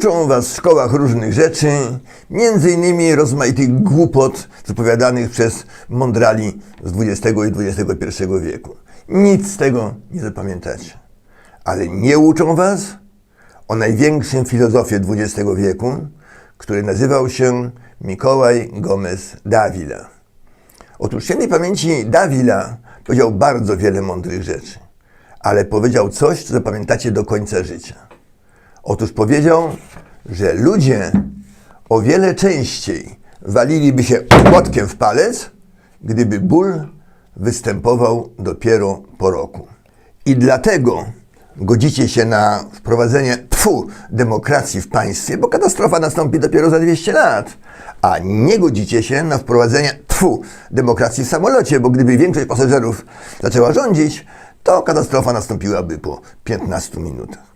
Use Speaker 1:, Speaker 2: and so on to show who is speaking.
Speaker 1: Uczą was w szkołach różnych rzeczy, między innymi rozmaitych głupot zapowiadanych przez mądrali z XX i XXI wieku. Nic z tego nie zapamiętacie. Ale nie uczą was o największym filozofie XX wieku, który nazywał się Mikołaj Gomez Davila. Otóż świętej pamięci Davila powiedział bardzo wiele mądrych rzeczy, ale powiedział coś, co zapamiętacie do końca życia. Otóż powiedział, że ludzie o wiele częściej waliliby się płotkiem w palec, gdyby ból występował dopiero po roku. I dlatego godzicie się na wprowadzenie tfu demokracji w państwie, bo katastrofa nastąpi dopiero za 200 lat, a nie godzicie się na wprowadzenie tfu demokracji w samolocie, bo gdyby większość pasażerów zaczęła rządzić, to katastrofa nastąpiłaby po 15 minutach.